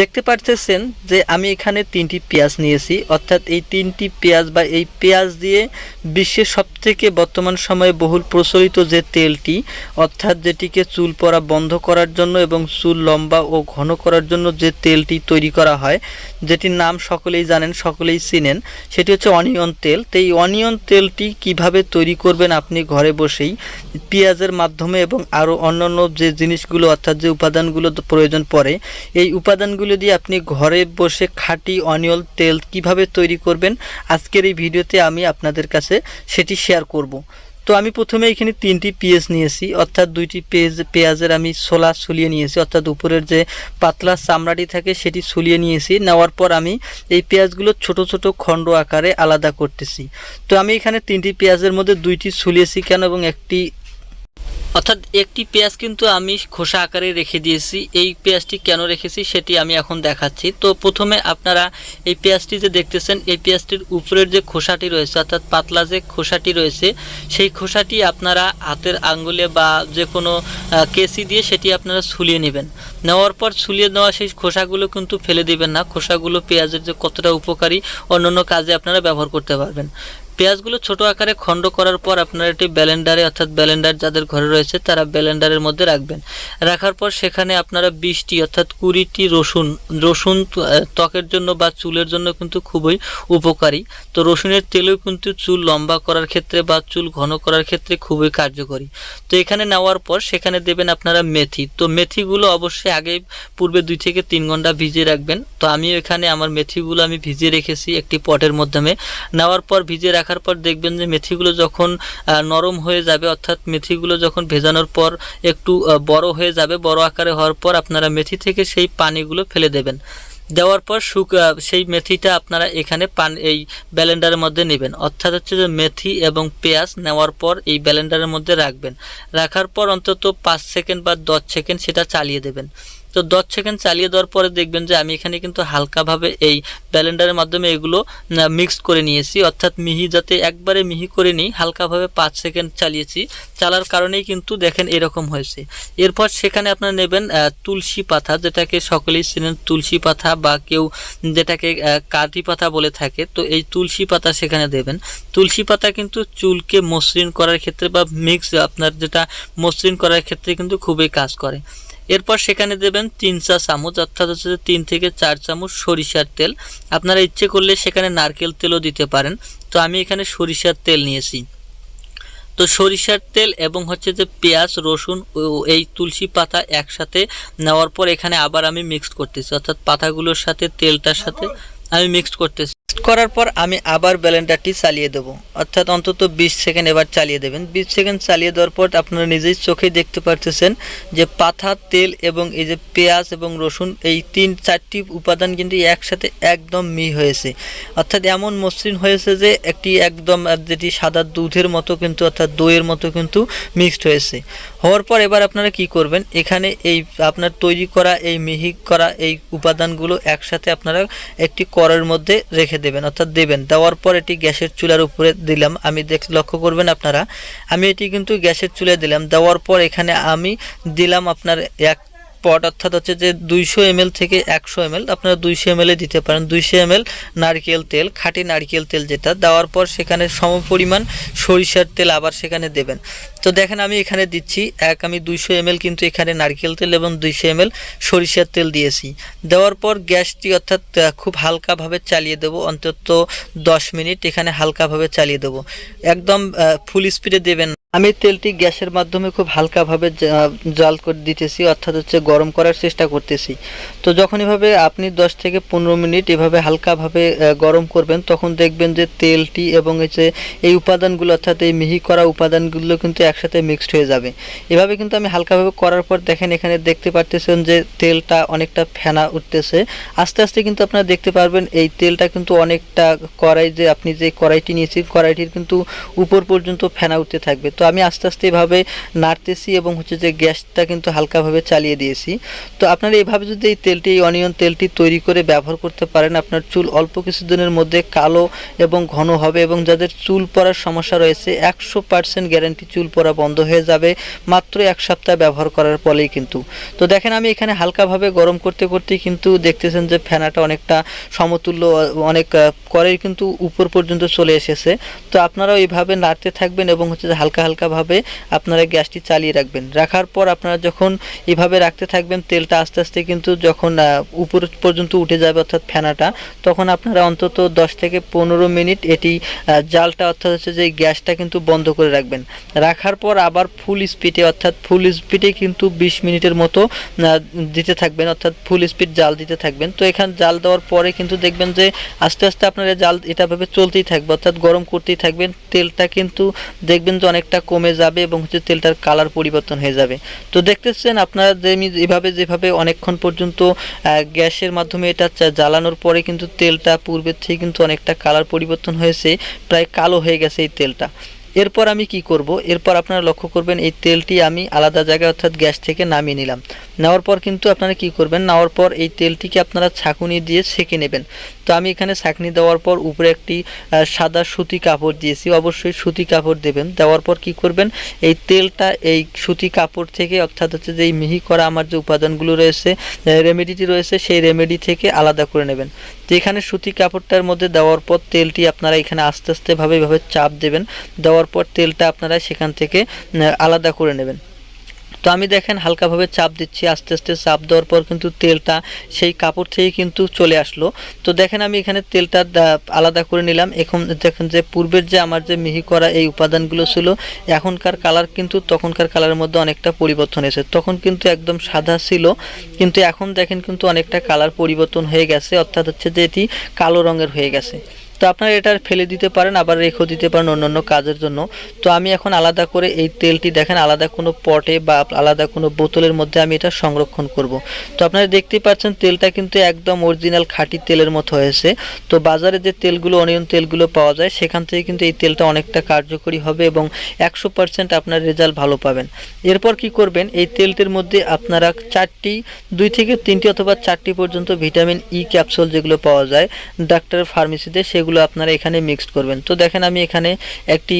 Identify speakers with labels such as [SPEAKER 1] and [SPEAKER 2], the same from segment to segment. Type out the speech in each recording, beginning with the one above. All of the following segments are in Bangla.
[SPEAKER 1] দেখতে পারতেছেন যে আমি এখানে তিনটি পেঁয়াজ নিয়েছি, অর্থাৎ এই তিনটি পেঁয়াজ বা এই পেঁয়াজ দিয়ে বিশ্বের সবথেকে বর্তমান সময়ে বহুল প্রচলিত যে তেলটি, অর্থাৎ যেটিকে চুল পরা বন্ধ করার জন্য এবং চুল লম্বা ও ঘন করার জন্য যে তেলটি তৈরি করা হয়, যেটির নাম সকলেই জানেন, সকলেই চিনেন, সেটি হচ্ছে অনিয়ন তেল। তো এই অনিয়ন তেলটি কীভাবে তৈরি করবেন আপনি ঘরে বসেই, পেঁয়াজের মাধ্যমে এবং আরও অন্যান্য যে জিনিসগুলো, অর্থাৎ যে উপাদানগুলো প্রয়োজন পড়ে, এই উপাদানগুলো দিয়ে আপনি ঘরে বসে খাঁটি অনিয়ন তেল কীভাবে তৈরি করবেন, আজকের এই ভিডিওতে আমি আপনাদের কাছে সেটি শেয়ার করব। তো আমি প্রথমে এখানে তিনটি পেঁয়াজ নিয়েছি, অর্থাৎ দুইটি পেঁয়াজ, পেঁয়াজের আমি ছোলা ছুলিয়ে নিয়েছি, অর্থাৎ উপরের যে পাতলা চামড়াটি থাকে সেটি ছুলিয়ে নিয়েছি। নেওয়ার পর আমি এই পেঁয়াজগুলো ছোট ছোট খণ্ড আকারে আলাদা করতেছি। তো আমি এখানে তিনটি পেঁয়াজের মধ্যে দুইটি ছুলিয়েছি কেন এবং একটি অর্থাৎ একটি পেঁয়াজ কিন্তু আমি খোসা আকারে রেখে দিয়েছি। এই পেঁয়াজটি কেন রেখেছি সেটি আমি এখন দেখাচ্ছি। তো প্রথমে আপনারা এই পেঁয়াজটি যে দেখতেছেন, এই পেঁয়াজটির উপরের যে খোসাটি রয়েছে, অর্থাৎ পাতলা যে খোসাটি রয়েছে, সেই খোসাটি আপনারা হাতের আঙ্গুলে বা যে কোনো কেসি দিয়ে সেটি আপনারা ছুলিয়ে নেবেন। নেওয়ার পর ছুলিয়ে নেওয়া সেই খোসাগুলো কিন্তু ফেলে দিবেন না। খোসাগুলো পেঁয়াজের যে কতটা উপকারী, অন্যান্য কাজে আপনারা ব্যবহার করতে পারবেন। পেঁয়াজগুলো ছোট আকারে খণ্ড করার পর আপনারা এটি ব্যালেন্ডারে, অর্থাৎ ব্যালেন্ডার যাদের ঘরে রয়েছে, তারা ব্যালেন্ডারের মধ্যে রাখবেন। রাখার পর সেখানে আপনারা বিশটি, অর্থাৎ কুড়িটি রসুন রসুন ত্বকের জন্য বা চুলের জন্য কিন্তু খুবই উপকারী। তো রসুনের তেলেও কিন্তু চুল লম্বা করার ক্ষেত্রে বা চুল ঘন করার ক্ষেত্রে খুবই কার্যকরী। তো এখানে নেওয়ার পর সেখানে দেবেন আপনারা মেথি। তো মেথিগুলো অবশ্যই আগে, পূর্বে দুই থেকে তিন ঘণ্টা ভিজিয়ে রাখবেন। তো আমি এখানে আমার মেথিগুলো আমি ভিজিয়ে রেখেছি একটি পটের মাধ্যমে। নেওয়ার পর ভিজিয়ে রাখার পর দেখবেন যে মেথিগুলো যখন নরম হয়ে যাবে, অর্থাৎ মেথিগুলো যখন ভেজানোর পর একটু বড় হয়ে যাবে, বড় আকারে হওয়ার পর আপনারা মেথি থেকে সেই পানিগুলো ফেলে দেবেন। দেওয়ার পর শুক সেই মেথিটা আপনারা এখানে পান, এই ব্যালেন্ডারের মধ্যে নেবেন। অর্থাৎ হচ্ছে যে মেথি এবং পেঁয়াজ নেওয়ার পর এই ব্যালেন্ডারের মধ্যে রাখবেন। রাখার পর অন্তত পাঁচ সেকেন্ড বা দশ সেকেন্ড সেটা চালিয়ে দেবেন। তো দশ সেকেন্ড চালিয়ে দেওয়ার পরে দেখবেন যে আমি এখানে কিন্তু হালকাভাবে এই ব্যালেন্ডারের মাধ্যমে এগুলো মিক্স করে নিয়েছি। অর্থাৎ মিহি যাতে একবারে মিহি করে নিই, হালকাভাবে পাঁচ সেকেন্ড চালিয়েছি। চালার কারণেই কিন্তু দেখেন এরকম হয়েছে। এরপর সেখানে আপনারা নেবেন তুলসী পাতা, যেটাকে সকলেই চেনেন তুলসী পাতা বা কেউ যেটাকে কাঠি পাতা বলে থাকে। তো এই তুলসী পাতা সেখানে দেবেন। তুলসী পাতা কিন্তু চুলকে মসৃণ করার ক্ষেত্রে বা মিক্স আপনার যেটা মসৃণ করার ক্ষেত্রে কিন্তু খুবই কাজ করে। এরপর সেখানে দেবেন তিন চা চামচ, অর্থাৎ হচ্ছে তিন থেকে চার চামচ সরিষার তেল। আপনারা ইচ্ছে করলে সেখানে নারকেল তেলও দিতে পারেন। তো আমি এখানে সরিষার তেল নিয়েছি। তো সরিষার তেল এবং হচ্ছে যে পেঁয়াজ, রসুন ও এই তুলসী পাতা একসাথে নেওয়ার পর এখানে আবার আমি মিক্সড করতেছি। অর্থাৎ পাতাগুলোর সাথে, তেলটার সাথে আমি মিক্সড করতেছি। করার পর আমি আবার ব্লেন্ডারটি চালিয়ে দেবো। অর্থাৎ অন্তত বিশ সেকেন্ড এবার চালিয়ে দেবেন। বিশ সেকেন্ড চালিয়ে দেওয়ার পর আপনারা নিজেই চোখেই দেখতে পারতেছেন যে পাতা, তেল এবং এই যে পেঁয়াজ এবং রসুন এই তিন, চারটি উপাদান কিন্তু একসাথে একদম মি হয়েছে। অর্থাৎ এমন মসৃণ হয়েছে যে একটি একদম যেটি সাদা দুধের মতো কিন্তু অর্থাৎ দইয়ের মতো কিন্তু মিক্সড হয়েছে। হওয়ার পর এবার আপনারা কি করবেন? এখানে এই আপনার তৈরি করা, এই মিহি করা, এই উপাদানগুলো একসাথে আপনারা একটি করের মধ্যে রেখে দেবেন, অর্থাৎ দেবেন। দেওয়ার পর এটি গ্যাসের চুলার উপরে দিলাম। আমি দেখ, লক্ষ্য করবেন আপনারা, আমি এটি কিন্তু গ্যাসের চুলে দিলাম। দেওয়ার পর এখানে আমি দিলাম আপনার এক পট অর্থাৎ হচ্ছে যে দুইশো এমএল থেকে একশো এমএল, আপনারা দুইশো এমএল দিতে পারেন। দুইশো এমএল নারকেল তেল, খাঁটি নারকেল তেল যেটা, দেওয়ার পর সেখানে সমপরিমাণ সরিষার তেল আবার সেখানে দেবেন। তো দেখেন আমি এখানে দিচ্ছি, এক আমি দুইশো এমএল কিন্তু এখানে নারকেল তেল এবং দুইশো এমএল সরিষার তেল দিয়েছি। দেওয়ার পর গ্যাসটি অর্থাৎ খুব হালকাভাবে চালিয়ে দেবো, অন্তত দশ মিনিট এখানে হালকাভাবে চালিয়ে দেবো। একদম ফুল স্পিডে দেবেন। আমি তেলটি গ্যাসের মাধ্যমে খুব হালকাভাবে জাল করে দিতেছি, অর্থাৎ হচ্ছে গরম করার চেষ্টা করতেছি। তো যখন এভাবে আপনি দশ থেকে পনেরো মিনিট এভাবে হালকাভাবে গরম করবেন, তখন দেখবেন যে তেলটি এবং এই যে এই উপাদানগুলো, অর্থাৎ এই মিহি করা উপাদানগুলো কিন্তু একসাথে মিক্সড হয়ে যাবে। এভাবে কিন্তু আমি হালকাভাবে করার পর দেখেন এখানে দেখতে পারতেছেন যে তেলটা অনেকটা ফেনা উঠতেছে। আস্তে আস্তে কিন্তু আপনারা দেখতে পারবেন এই তেলটা কিন্তু অনেকটা কড়াই যে, আপনি যে কড়াইটি নিয়েছি কড়াইটির কিন্তু উপর পর্যন্ত ফেনা উঠতে থাকবে। তো আমি আস্তে আস্তে এভাবে নাড়তেছি এবং হচ্ছে যে গ্যাসটা কিন্তু হালকাভাবে চালিয়ে দিয়েছি। তো আপনারা এইভাবে যদি এই তেলটি, এই অনিয়ন তেলটি তৈরি করে ব্যবহার করতে পারেন, আপনার চুল অল্প কিছুদিনের মধ্যে কালো এবং ঘন হবে এবং যাদের চুল পড়ার সমস্যা রয়েছে, একশো পার্সেন্ট গ্যারান্টি চুল পড়া বন্ধ হয়ে যাবে মাত্র এক সপ্তাহ ব্যবহার করার ফলেই কিন্তু। তো দেখেন, আমি এখানে হালকাভাবে গরম করতে করতে কিন্তু দেখতেছেন যে ফেনাটা অনেকটা সমতুল্য, অনেক করের কিন্তু উপর পর্যন্ত চলে এসেছে। তো আপনারাও এইভাবে নাড়তে থাকবেন এবং হচ্ছে যে হালকা হালকাভাবে আপনারা গ্যাসটি চালিয়ে রাখবেন। রাখার পর আপনারা যখন এভাবে রাখতে থাকবেন, তেলটা আস্তে আস্তে কিন্তু যখন উপর পর্যন্ত উঠে যাবে অর্থাৎ ফেনাটা, তখন আপনারা অন্তত দশ থেকে পনেরো মিনিট এটি জালটা অর্থাৎ হচ্ছে যে গ্যাসটা কিন্তু বন্ধ করে রাখবেন। রাখার পর আবার ফুল স্পিডে অর্থাৎ ফুল স্পিডে কিন্তু বিশ মিনিটের মতো দিতে থাকবেন, অর্থাৎ ফুল স্পিড জাল দিতে থাকবেন। তো এখানে জাল দেওয়ার পরে কিন্তু দেখবেন যে আস্তে আস্তে আপনারা জাল এটা ভাবে চলতেই থাকবে, অর্থাৎ গরম করতেই থাকবেন। তেলটা কিন্তু দেখবেন যে অনেকটা কমে যাবে এবং হচ্ছে তেলটার কালার পরিবর্তন হয়ে যাবে। তো দেখতেছেন আপনারা যে এভাবে, যেভাবে অনেকক্ষণ পর্যন্ত গ্যাসের মাধ্যমে এটা জ্বালানোর পরে কিন্তু তেলটা পূর্বের থেকে কিন্তু অনেকটা কালার পরিবর্তন হয়েছে, প্রায় কালো হয়ে গেছে এই তেলটা। এরপর আমি কি করব? এরপর আপনারা লক্ষ্য করবেন, এই তেলটি আমি আলাদা জায়গায় অর্থাৎ গ্যাস থেকে নামিয়ে নিলাম। নেওয়ার পর কিন্তু আপনারা কি করবেন? নেওয়ার পর এই তেলটিকে আপনারা ছাঁকুনি দিয়ে ছেঁকে নেবেন। তো আমি এখানে ছাঁকনি দেওয়ার পর উপরে একটি সাদা সুতি কাপড় দিয়েছি। অবশ্যই সুতি কাপড় দেবেন। দেওয়ার পর কি করবেন? এই তেলটা, এই সুতি কাপড় থেকে অর্থাৎ হচ্ছে যে এই মিহি করা আমার যে উপাদানগুলো রয়েছে রেমেডিটি রয়েছে, সেই রেমেডি থেকে আলাদা করে নেবেন। তো এখানে সুতি কাপড়টার মধ্যে দেওয়ার পর তেলটি আপনারা এখানে আস্তে আস্তে ভাবে এভাবে চাপ দেবেন। দেওয়ার পর তেলটা আপনারা সেখান থেকে আলাদা করে নেবেন। তো আমি দেখেন হালকাভাবে চাপ দিচ্ছি, আস্তে আস্তে চাপ দেওয়ার পর কিন্তু তেলটা সেই কাপড় থেকে কিন্তু চলে আসলো। তো দেখেন আমি এখানে তেলটা আলাদা করে নিলাম। এখন দেখেন যে পূর্বের যে আমার যে মিহি করা এই উপাদানগুলো ছিল, এখনকার কালার কিন্তু তখনকার কালারের মধ্যে অনেকটা পরিবর্তন হয়েছে। তখন কিন্তু একদম সাদা ছিল, কিন্তু এখন দেখেন কিন্তু অনেকটা কালার পরিবর্তন হয়ে গেছে, অর্থাৎ হচ্ছে যে এটি কালো রঙের হয়ে গেছে। তো আপনারা এটা ফেলে দিতে পারেন, আবার রেখেও দিতে পারেন অন্যান্য কাজের জন্য। তো আমি এখন আলাদা করে এই তেলটি দেখেন, আলাদা কোনো পটে বা আলাদা কোনো বোতলের মধ্যে আমি এটা সংরক্ষণ করব। তো আপনারা দেখতেই পাচ্ছেন তেলটা কিন্তু একদম অরিজিনাল খাঁটি তেলের মতো হয়েছে। তো বাজারে যে তেলগুলো, অনিয়ন তেলগুলো পাওয়া যায়, সেখান থেকে কিন্তু এই তেলটা অনেকটা কার্যকরী হবে এবং একশো পার্সেন্ট আপনার রেজাল্ট ভালো পাবেন। এরপর কি করবেন, এই তেলটির মধ্যে আপনারা চারটি, দুই থেকে তিনটি অথবা চারটি পর্যন্ত ভিটামিন ই ক্যাপসুল যেগুলো পাওয়া যায়, ডাক্তারের ফার্মেসিতে সেগুলো আপনারা এখানে মিক্সড করবেন। তো দেখেন আমি এখানে একটি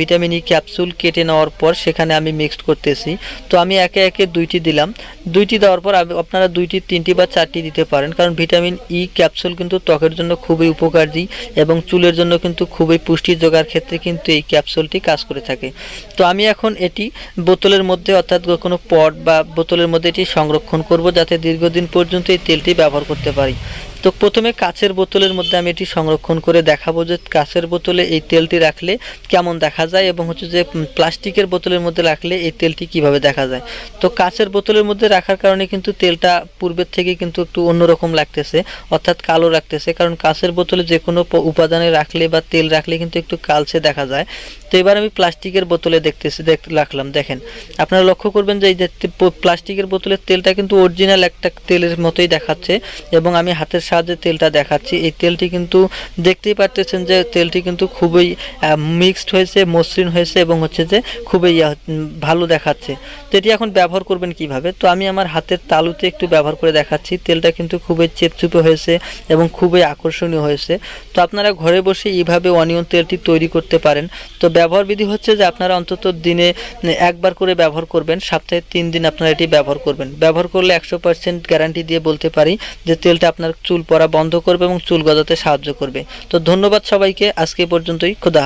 [SPEAKER 1] ভিটামিন ই ক্যাপসুল কেটে নেওয়ার পর সেখানে আমি মিক্সড করতেছি। তো আমি একে একে দুইটি দিলাম। দুইটি দেওয়ার পর আপনারা দুইটি, তিনটি বা চারটি দিতে পারেন। কারণ ভিটামিন ই ক্যাপসুল কিন্তু ত্বকের জন্য খুবই উপকারী এবং চুলের জন্য কিন্তু খুবই পুষ্টি যোগার ক্ষেত্রে কিন্তু এই ক্যাপসুলটি কাজ করে থাকে। তো আমি এখন এটি বোতলের মধ্যে অর্থাৎ কোনো পট বা বোতলের মধ্যে এটি সংরক্ষণ করব যাতে দীর্ঘদিন পর্যন্ত এই তেলটি ব্যবহার করতে পারি। তো প্রথমে কাচের বোতলের মধ্যে আমি এটি সংরক্ষণ করে দেখাবো যে কাচের বোতলে এই তেলটি রাখলে কেমন দেখা যায় এবং হচ্ছে যে প্লাস্টিকের বোতলের মধ্যে রাখলে এই তেলটি কীভাবে দেখা যায়। তো কাচের বোতলের মধ্যে রাখার কারণে কিন্তু তেলটা পূর্বের থেকে কিন্তু একটু অন্যরকম লাগতেছে, অর্থাৎ কালো রাখতেছে কারণ কাচের বোতলে যে কোনো উপাদানে রাখলে বা তেল রাখলে কিন্তু একটু কালচে দেখা যায়। তো এবার আমি প্লাস্টিকের বোতলে দেখতেছি, দেখ, রাখলাম, দেখেন। আপনারা লক্ষ্য করবেন যে এই যে প্লাস্টিকের বোতলের তেলটা কিন্তু অরিজিনাল একটা তেলের মতোই দেখাচ্ছে এবং আমি হাতের সাহায্যে তেলটা দেখাচ্ছি। এই তেলটি কিন্তু দেখতেই পারতেছেন যে তেলটি কিন্তু খুবই মিক্সড হয়েছে, মসৃণ হয়েছে এবং হচ্ছে যে খুবই ভালো দেখাচ্ছে। তো এটি এখন ব্যবহার করবেন কীভাবে? তো আমি আমার হাতের তালুতে একটু ব্যবহার করে দেখাচ্ছি। তেলটা কিন্তু খুবই চেপচুপে হয়েছে এবং খুবই আকর্ষণীয় হয়েছে। তো আপনারা ঘরে বসে এইভাবে অনিয়ন তেলটি তৈরি করতে পারেন। তো ব্যবহার বিধি হচ্ছে যে আপনারা অন্তত দিনে একবার করে ব্যবহার করবেন, সপ্তাহে তিন দিন আপনারা এটি ব্যবহার করবেন ব্যবহার করলে একশো পার্সেন্ট গ্যারান্টি দিয়ে বলতে পারি যে তেলটা আপনার চুল পরা বন্ধ করবে এবং চুল গজাতে সাহায্য করবে তো ধন্যবাদ সবাইকে, আজকে পর্যন্তই, খুদা।